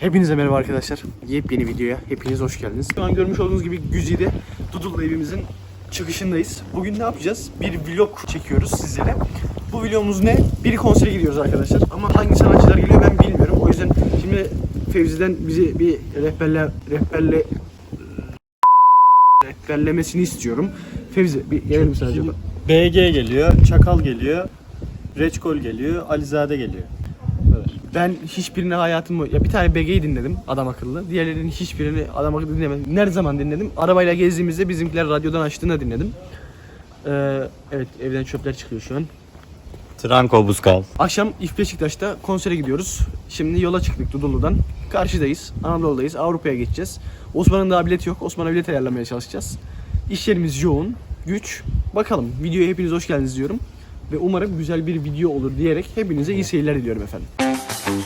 Hepinize merhaba arkadaşlar. Yepyeni videoya hepiniz hoş geldiniz. Şu an görmüş olduğunuz gibi Güzide Dudullu evimizin çıkışındayız. Bugün ne yapacağız? Bir vlog çekiyoruz sizlere. Bu vlogumuz ne? Bir konsere gidiyoruz arkadaşlar. Ama hangi sanatçılar geliyor ben bilmiyorum. O yüzden şimdi Fevzi'den bizi bir rehberle rehberle rehberlemesini istiyorum. Fevzi bir gelelim acaba. BG geliyor, Çakal geliyor, Reçkol geliyor, Alizade geliyor. Ben hiçbirini hayatımı ya bir tane BG'yi dinledim adam akıllı. Diğerlerinin hiçbirini adam akıllı dinlemedim. Nerede zaman dinledim? Arabayla gezdiğimizde bizimkiler radyodan açtığında dinledim. Ee, evet evden çöpler çıkıyor şu an. Tranko Buzkal. Akşam İF Beşiktaş'ta konsere gidiyoruz. Şimdi yola çıktık Dudullu'dan. Karşıdayız. Anadolu'dayız. Avrupa'ya geçeceğiz. Osman'ın daha bileti yok. Osman'a bilet ayarlamaya çalışacağız. İş yerimiz yoğun. Güç. Bakalım. Videoya hepiniz hoş geldiniz diyorum. Ve umarım güzel bir video olur diyerek hepinize iyi seyirler diliyorum efendim. Şimdi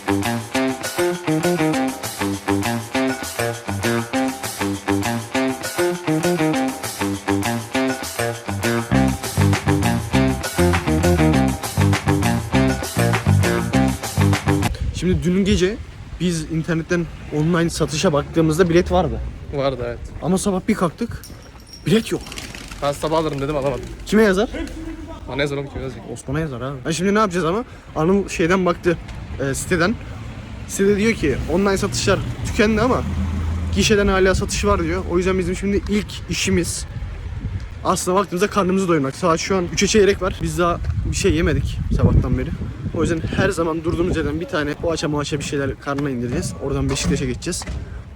dün gece biz internetten online satışa baktığımızda bilet vardı. Vardı evet. Ama sabah bir kalktık bilet yok. Ben sabah alırım dedim alamadım. Kime yazar? Bana yazalım kim yazacak? Osman'a yazar abi. Ha şimdi ne yapacağız ama? Anıl şeyden baktı e, siteden. Sitede diyor ki online satışlar tükendi ama gişeden hala satış var diyor. O yüzden bizim şimdi ilk işimiz aslında baktığımızda karnımızı doyurmak. Saat şu an 3'e çeyrek var. Biz daha bir şey yemedik sabahtan beri. O yüzden her zaman durduğumuz yerden bir tane poğaça moğaça bir şeyler karnına indireceğiz. Oradan Beşiktaş'a geçeceğiz.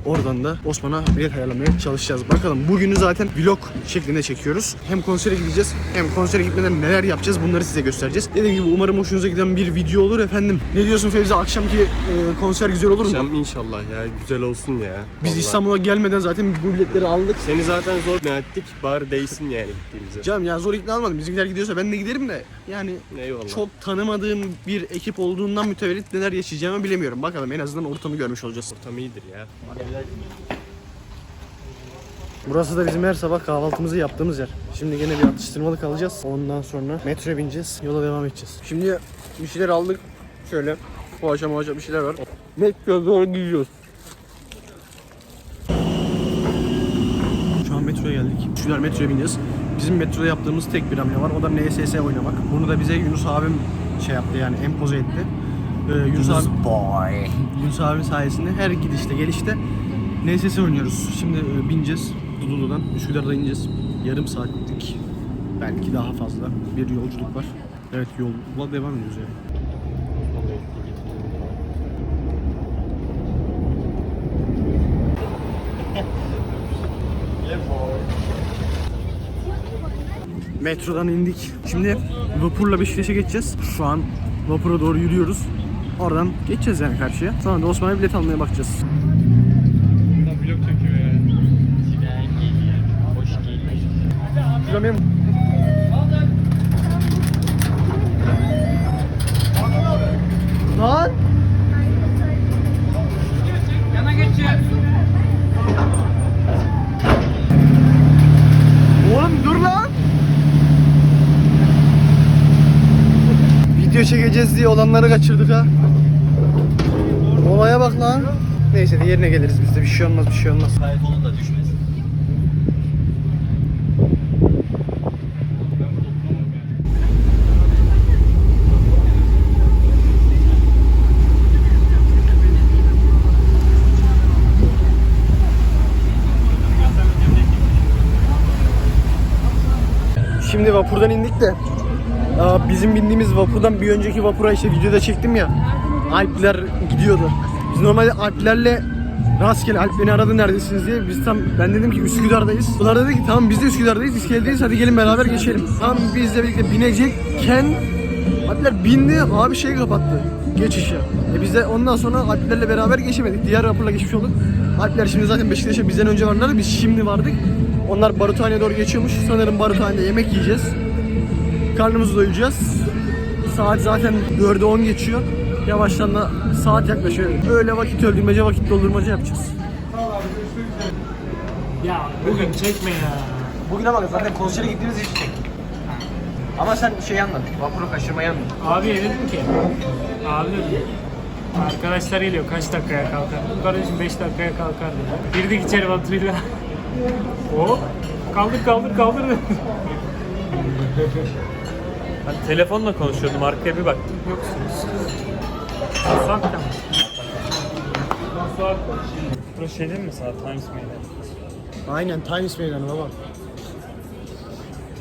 Oradan da Osman'a bilet ayarlamaya çalışacağız. Bakalım bugünü zaten vlog şeklinde çekiyoruz. Hem konsere gideceğiz hem konsere gitmeden neler yapacağız bunları size göstereceğiz. Dediğim gibi umarım hoşunuza giden bir video olur efendim. Ne diyorsun Fevzi akşamki e, konser güzel olur mu? Akşam inşallah ya güzel olsun ya. Biz Vallahi. İstanbul'a gelmeden zaten bu biletleri aldık. Seni zaten zor ikna ettik. Bari değsin yani gittiğimize. Canım ya zor ikna almadım. Bizimkiler gidiyorsa ben de giderim de. Yani Eyvallah. çok tanımadığım bir ekip olduğundan mütevellit neler yaşayacağımı bilemiyorum. Bakalım en azından ortamı görmüş olacağız. Ortam iyidir ya. Burası da bizim her sabah kahvaltımızı yaptığımız yer. Şimdi gene bir atıştırmalık alacağız. Ondan sonra metroya bineceğiz. Yola devam edeceğiz. Şimdi bir şeyler aldık. Şöyle poğaça moğaça bir şeyler var. Metroya doğru gidiyoruz. Şu an metroya geldik. Şular metroya bineceğiz. Bizim metroda yaptığımız tek bir hamle var. O da NSS oynamak. Bunu da bize Yunus abim şey yaptı yani empoze etti. Ee, Yunus, abi, boy. Yunus abi sayesinde her gidişte gelişte NSS oynuyoruz. Şimdi e, bineceğiz Dudullu'dan. Üsküdar'da ineceğiz. Yarım saatlik belki daha fazla bir yolculuk var. Evet yola devam ediyoruz yani. Metrodan indik. Şimdi vapurla Beşiktaş'a geçeceğiz. Şu an vapura doğru yürüyoruz. Oradan geçeceğiz yani karşıya. Sonra da Osman'a bilet almaya bakacağız. Vlog çekiyor ya. Benim... Lan! Oğlum dur lan! Video çekeceğiz diye olanları kaçırdık ha. Olaya bak lan. Neyse diğerine geliriz biz de bir şey olmaz bir şey olmaz. Telefonun da Şimdi vapurdan indik de aa, bizim bindiğimiz vapurdan bir önceki vapura işte videoda çektim ya Alpler gidiyordu. Biz normalde Alplerle rastgele Alp beni aradı neredesiniz diye biz tam ben dedim ki Üsküdar'dayız. Bunlar dedi ki tamam biz de Üsküdar'dayız iskeledeyiz hadi gelin beraber geçelim. Tam bizle birlikte binecekken Alpler bindi abi şey kapattı geçişi. E biz de ondan sonra Alplerle beraber geçemedik. Diğer vapurla geçmiş olduk. Alpler şimdi zaten Beşiktaş'a bizden önce varlar biz şimdi vardık. Onlar Baruthane'ye doğru geçiyormuş. Sanırım Baruthane'de yemek yiyeceğiz. Karnımızı doyuracağız. Saat zaten 4'e 10 geçiyor. Yavaştan da saat yaklaşıyor. Öyle vakit öldürmece, vakit doldurmaca yapacağız. Ya bugün çekme ya. Bugün ama zaten konsere gittiğimiz için çektik. Ama sen şey anladın, vapuru kaçırmayı anladın. Abi dedim ki. Abi dedim. Arkadaşlar geliyor kaç dakikaya kalkar? Kardeşim 5 dakikaya kalkar dedi. Girdik içeri Batu'yla. Hop. Kaldır kaldır kaldır dedi. Ben telefonla konuşuyordum arkaya bir baktım yoksunuz. Uzaktan. Burası şey değil mi saat Times Meydan? Aynen Times Meydanı baba.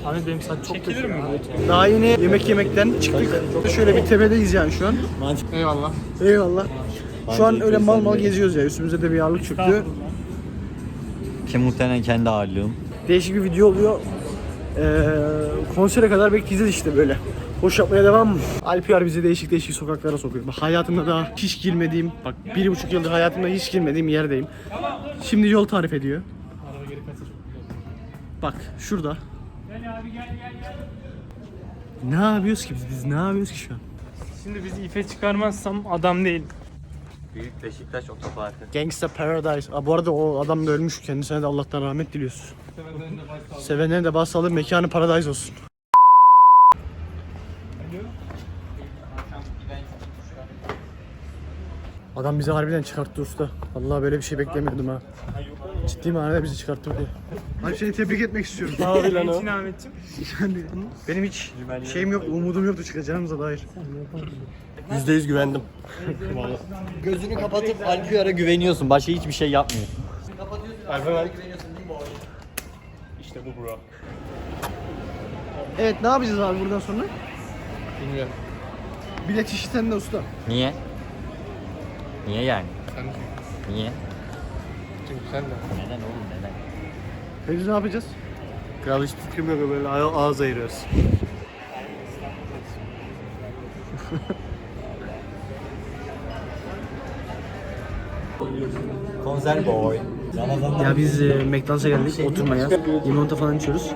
Abi benim saat çok Çekilir mi bu? Daha yeni yemek yemekten çıktık. Şöyle bir tepedeyiz yani şu an. Eyvallah. Eyvallah. Şu an öyle mal mal geziyoruz ya. Üstümüze de bir ağırlık çöktü. Ki muhtemelen kendi ağırlığım. Değişik bir video oluyor. Ee, konsere kadar bekleyeceğiz işte böyle. Boş yapmaya devam mı? Alpiyar bizi değişik değişik sokaklara sokuyor. Bak hayatımda daha hiç girmediğim, bak bir buçuk yıldır hayatımda hiç girmediğim yerdeyim. Şimdi yol tarif ediyor. Bak şurada. Ne yapıyoruz ki biz? Biz ne yapıyoruz ki şu an? Şimdi bizi ife çıkarmazsam adam değil. Büyük Beşiktaş otoparkı. Gangsta Paradise. Aa, bu arada o adam da ölmüş. Kendisine de Allah'tan rahmet diliyoruz. Sevenlerin de başsağlığı mekanı paradise olsun. Adam bizi harbiden çıkarttı usta. Vallahi böyle bir şey beklemiyordum ha. Ciddi manada bizi çıkarttı diye. Abi seni tebrik etmek istiyorum. Sağ ol lan İçin Ahmetciğim. Yani benim hiç şeyim yok, umudum yoktu çıkacağımıza dair. %100 güvendim. Gözünü kapatıp Alpiyar'a güveniyorsun. Başka hiçbir şey yapmıyorsun. İşte bu bro. Evet ne yapacağız abi buradan sonra? Bilmiyorum. Bilet işi sende usta. Niye? Niye yani? Sen Niye? çünkü sen de. Neden oğlum neden? Peki ne yapacağız? Kral hiç fikrim yok böyle ağ- ağız ayırıyoruz. Konser boy. Ya biz e, McDonald's'a geldik oturmaya. Limonata falan içiyoruz.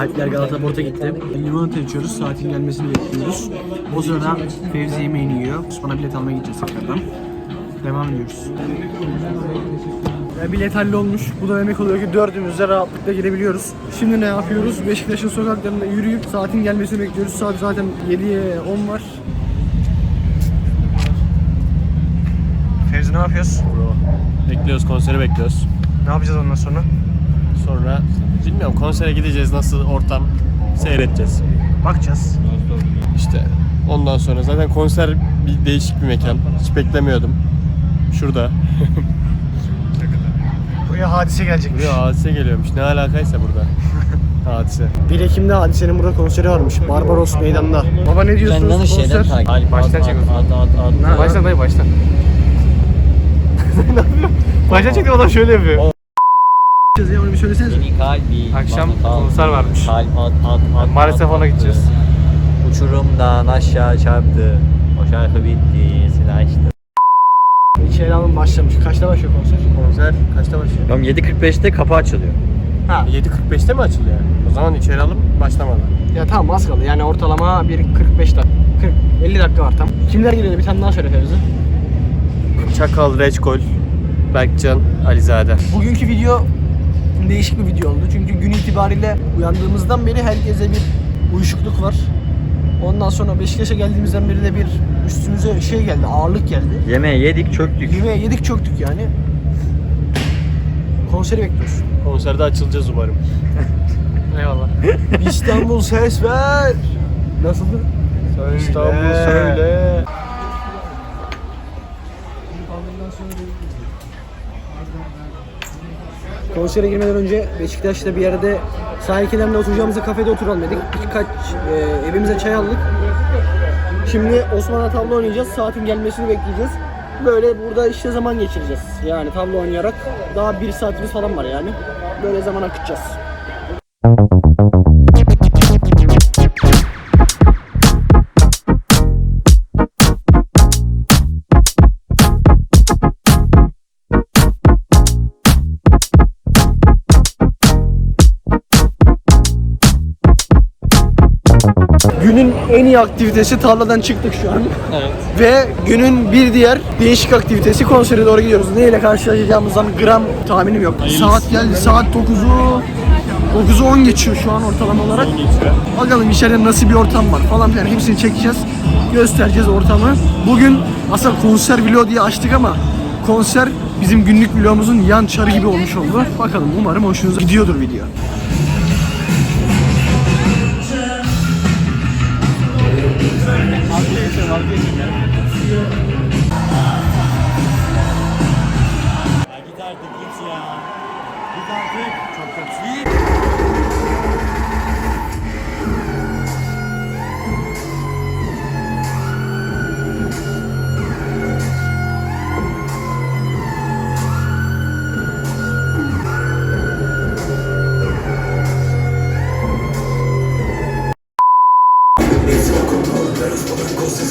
Alpler Galata Port'a gitti. Limonata içiyoruz. Saatin gelmesini bekliyoruz. O sırada Fevzi yemeğini yiyor. Bana bilet almaya gideceğiz tekrardan. Devam ediyoruz. Ya bilet hallolmuş. Bu da demek oluyor ki dördümüz de rahatlıkla girebiliyoruz. Şimdi ne yapıyoruz? Beşiktaş'ın sokaklarında yürüyüp saatin gelmesini bekliyoruz. Saat zaten 7'ye 10 var. Fevzi ne yapıyoruz? Bro. Bekliyoruz konseri bekliyoruz. Ne yapacağız ondan sonra? Sonra bilmiyorum konsere gideceğiz nasıl ortam seyredeceğiz. Bakacağız. İşte ondan sonra zaten konser bir değişik bir mekan. Hiç beklemiyordum. Şurada. Buraya hadise gelecekmiş. Buraya hadise geliyormuş. Ne alakaysa burada. hadise. 1 Ekim'de Hadise'nin burada konseri varmış. Barbaros Meydan'da. Baba ne diyorsunuz? Senden de şeyden konser? takip. Baştan çek o zaman. At at at. Baştan dayı baştan. Baştan çekti adam şöyle yapıyor. Ya onu bir söylesenize. Beni kalbi. Akşam bana kal- konser varmış. Kalp at at at. Maalesef ona gideceğiz. Uçurumdan aşağı çarptı. O şarkı bitti. Seni açtı. İçeri alım başlamış. Kaçta başlıyor konser? Konser kaçta başlıyor? Tamam 7.45'te kapı açılıyor. Ha. 7.45'te mi açılıyor? O zaman içeri alıp başlamadan. Ya tamam az kaldı. Yani ortalama bir 45 dakika. 40 50 dakika var tam. Kimler geliyor? Bir tane daha söyle Fevzi. Çakal, Reçkol, Berkcan, Alizade. Bugünkü video değişik bir video oldu. Çünkü gün itibariyle uyandığımızdan beri herkese bir uyuşukluk var. Ondan sonra Beşiktaş'a geldiğimizden beri de bir üstümüze şey geldi, ağırlık geldi. Yemeği yedik çöktük. Yemeğe yedik çöktük yani. Konseri bekliyoruz. Konserde açılacağız umarım. Eyvallah. İstanbul ses ver. Nasıldı? İstanbul söyle. Konsere girmeden önce Beşiktaş'ta bir yerde sahil kenarında oturacağımızda kafede oturalım dedik. Birkaç e, evimize çay aldık. Şimdi Osman'a tavla oynayacağız. Saatin gelmesini bekleyeceğiz. Böyle burada işte zaman geçireceğiz. Yani tavla oynayarak. Daha bir saatimiz falan var yani. Böyle zaman akıtacağız. Günün en iyi aktivitesi tarladan çıktık şu an. Ve günün bir diğer değişik aktivitesi konsere doğru gidiyoruz. Neyle karşılaşacağımızdan gram tahminim yok. Saat geldi. Saat 9'u 9'u 10 geçiyor şu an ortalama olarak. Bakalım içeride nasıl bir ortam var falan filan hepsini çekeceğiz. göstereceğiz ortamı. Bugün aslında konser vlog diye açtık ama konser bizim günlük vlogumuzun yan çarı gibi olmuş oldu. Bakalım umarım hoşunuza gidiyordur video. Git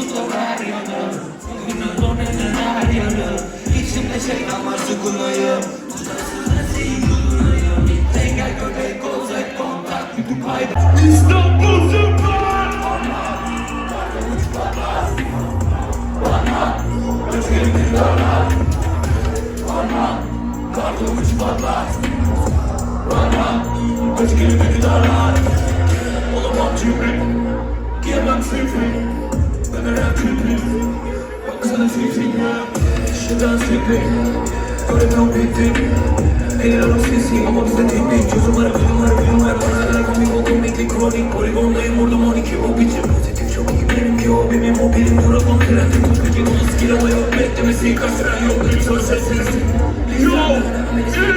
Ameliyatımda her yanı Bugünün o neden her yanı İçimde şeytan var sıkılayım Tutarsız nasıl yudunayım Engel koz et kontak Yükü kaybet İstanbul Süper Olamam cimri Giyemem sırfı Ben her külpü Baksana sesine Şuradan sıkı Göremem bitti Eller o sesi ama bize teknik Çözümler, kuyumlar, kuyumlar Bana kadar komik o komikli kronik Poligondayım vurdum 12 o biçim Pozitif çok iyi benimki o benim o benim Duragon trendin tutku gibi onu skill ama yok Beklemesi kaç süren yok Lütfen sessiz Yok Sizde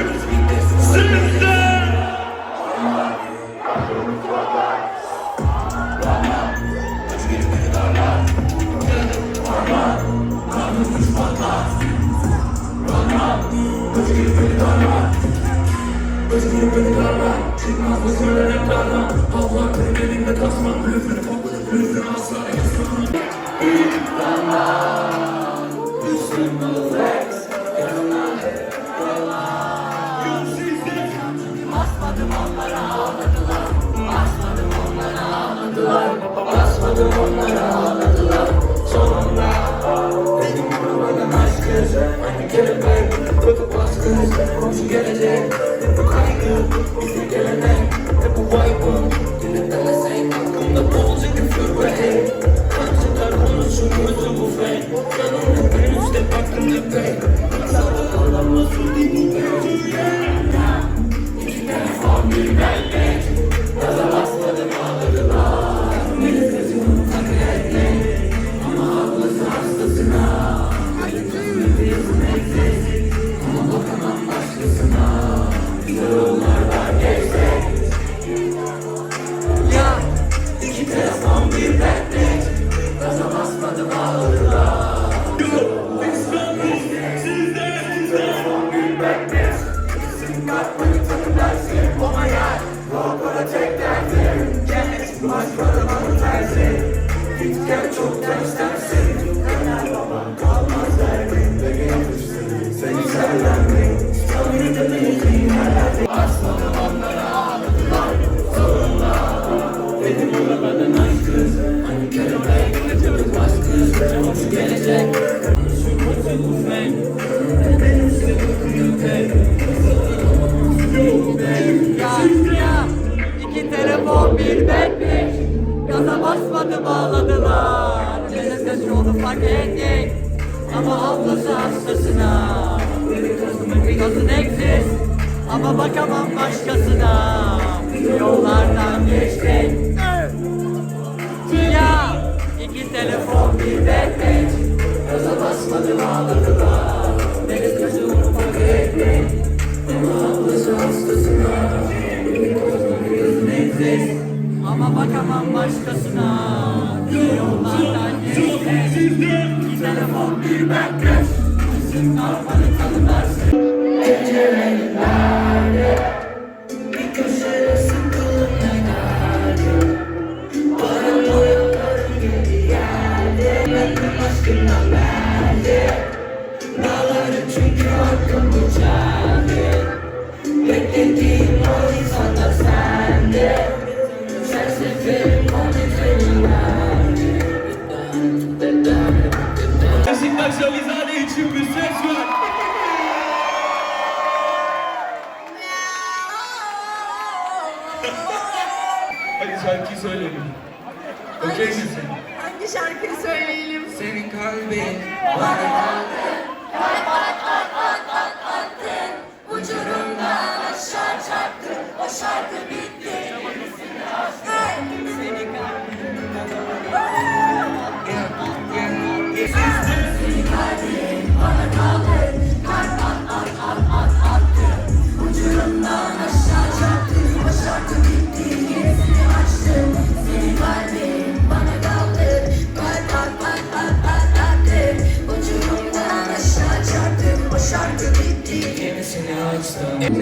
İki bağladılar. Cennetten çoğunu fark ettik. Ama ablası hastasına Doesn't exist Ama bakamam başkasına. Yollardan geçtik Ya iki telefon bir backpage Gaza basmadım ağladılar. Deniz gözü ufak ettik Ama ablası hastasına Doesn't exist Ama bakamam başkasına. Happy Madness! This is not funny.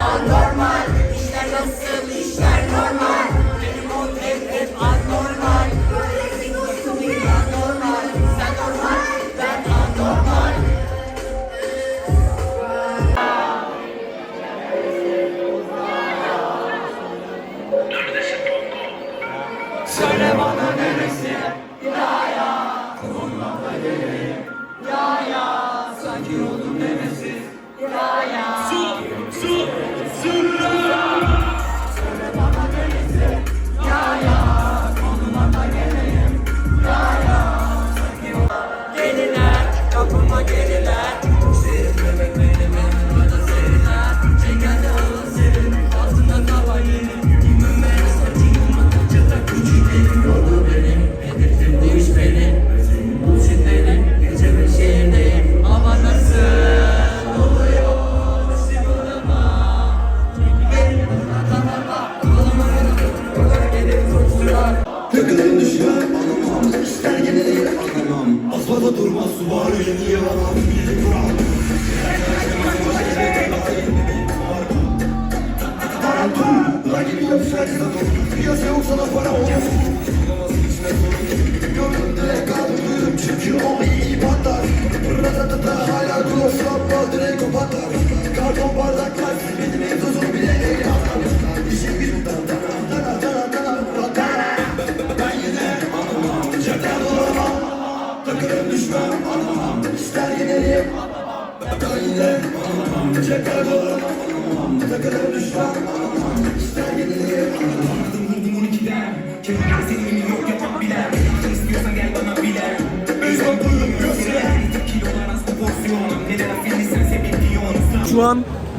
Anladım.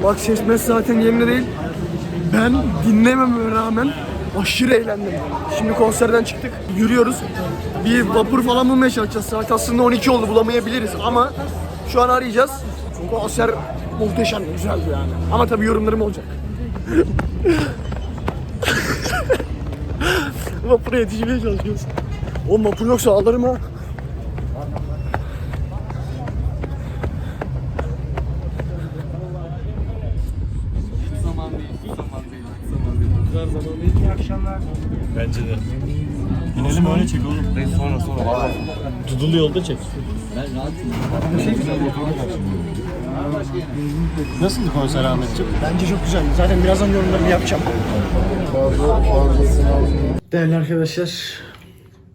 Bak seçmesi zaten yerimde değil. Ben dinlememe rağmen aşırı eğlendim. Şimdi konserden çıktık. Yürüyoruz. Bir vapur falan bulmaya çalışacağız. Saat aslında 12 oldu bulamayabiliriz ama şu an arayacağız. Konser muhteşem, güzeldi yani. Ama tabii yorumlarım olacak. vapura yetişmeye çalışıyoruz. O vapur yoksa alırım ha. Bence de. İnelim öyle çek oğlum. Hayır sonra sonra. Valla. Tudulu yolda çek. Ben rahatım. Bir şey konser Ahmetciğim? Bence çok güzeldi. Zaten birazdan yorumlarımı yapacağım. Değerli arkadaşlar,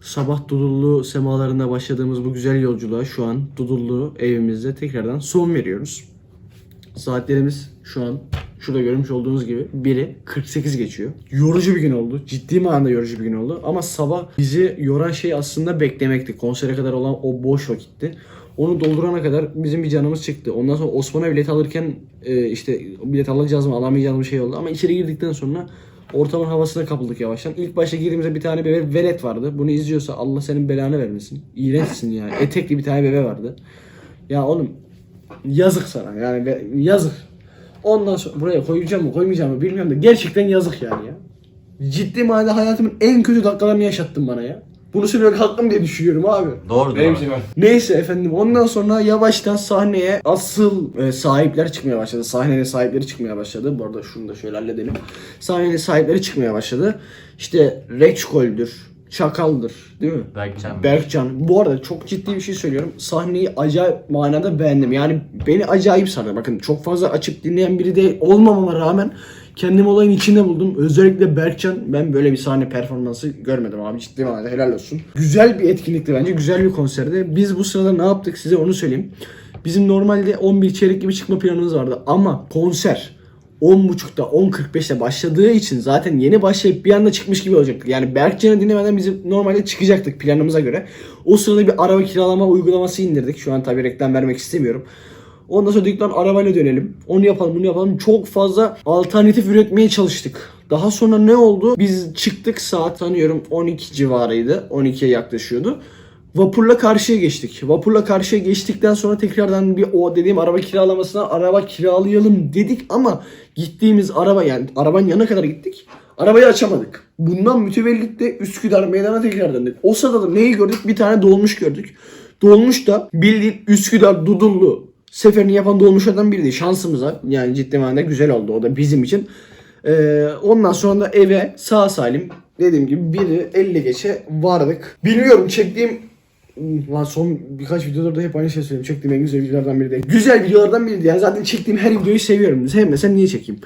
sabah Dudullu semalarında başladığımız bu güzel yolculuğa şu an Dudullu evimizde tekrardan son veriyoruz. Saatlerimiz şu an şurada görmüş olduğunuz gibi biri 48 geçiyor. Yorucu bir gün oldu. Ciddi manada yorucu bir gün oldu. Ama sabah bizi yoran şey aslında beklemekti. Konsere kadar olan o boş vakitti. Onu doldurana kadar bizim bir canımız çıktı. Ondan sonra Osman'a bilet alırken e, işte bilet alacağız mı alamayacağız mı şey oldu. Ama içeri girdikten sonra ortamın havasına kapıldık yavaştan. İlk başta girdiğimizde bir tane bebe velet vardı. Bunu izliyorsa Allah senin belanı vermesin. İğrençsin ya. Etekli bir tane bebe vardı. Ya oğlum yazık sana yani yazık. Ondan sonra buraya koyacağım mı koymayacağım mı bilmiyorum da gerçekten yazık yani ya. Ciddi manada hayatımın en kötü dakikalarını yaşattın bana ya. Bunu söylemek hakkım diye düşünüyorum abi. Doğru Benim doğru. Neyse efendim ondan sonra yavaştan sahneye asıl e, sahipler çıkmaya başladı. Sahnenin sahipleri çıkmaya başladı. Bu arada şunu da şöyle halledelim. Sahnenin sahipleri çıkmaya başladı. İşte Reçkol'dür, Çakal'dır değil mi? Berkcan. Berkcan. Bu arada çok ciddi bir şey söylüyorum. Sahneyi acayip manada beğendim. Yani beni acayip sardı. Bakın çok fazla açıp dinleyen biri de olmamama rağmen kendimi olayın içinde buldum. Özellikle Berkcan. Ben böyle bir sahne performansı görmedim abi. Ciddi manada helal olsun. Güzel bir etkinlikti bence. Güzel bir konserdi. Biz bu sırada ne yaptık size onu söyleyeyim. Bizim normalde 11 çeyrek gibi çıkma planımız vardı. Ama konser 10.30'da 10.45'te başladığı için zaten yeni başlayıp bir anda çıkmış gibi olacaktık. Yani Berkcan'ı dinlemeden biz normalde çıkacaktık planımıza göre. O sırada bir araba kiralama uygulaması indirdik. Şu an tabii reklam vermek istemiyorum. Ondan sonra dedik arabayla dönelim. Onu yapalım bunu yapalım. Çok fazla alternatif üretmeye çalıştık. Daha sonra ne oldu? Biz çıktık saat sanıyorum 12 civarıydı. 12'ye yaklaşıyordu. Vapurla karşıya geçtik. Vapurla karşıya geçtikten sonra tekrardan bir o dediğim araba kiralamasına araba kiralayalım dedik ama gittiğimiz araba yani arabanın yanına kadar gittik. Arabayı açamadık. Bundan mütevellit de Üsküdar meydana tekrar döndük. O sırada da neyi gördük? Bir tane dolmuş gördük. Dolmuş da bildiğin Üsküdar Dudullu seferini yapan dolmuşlardan biriydi. Şansımıza yani ciddi manada güzel oldu o da bizim için. Ee, ondan sonra da eve sağ salim dediğim gibi biri 50 geçe vardık. Bilmiyorum çektiğim Lan son birkaç videoda da hep aynı şey söylüyorum. Çektiğim en güzel videolardan biri değil. Güzel videolardan biriydi. Yani zaten çektiğim her videoyu seviyorum. Sevmesem niye çekeyim?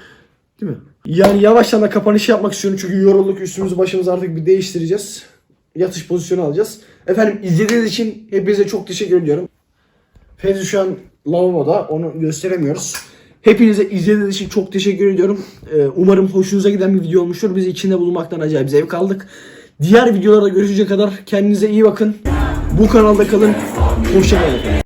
Değil mi? Yani yavaştan da kapanış yapmak istiyorum. Çünkü yorulduk. Üstümüzü başımızı artık bir değiştireceğiz. Yatış pozisyonu alacağız. Efendim izlediğiniz için hepinize çok teşekkür ediyorum. Fevzi şu an lavaboda. Onu gösteremiyoruz. Hepinize izlediğiniz için çok teşekkür ediyorum. Ee, umarım hoşunuza giden bir video olmuştur. Biz içinde bulunmaktan acayip zevk aldık. Diğer videolarda görüşecek kadar kendinize iyi bakın. Bu kanalda kalın. Hoşçakalın.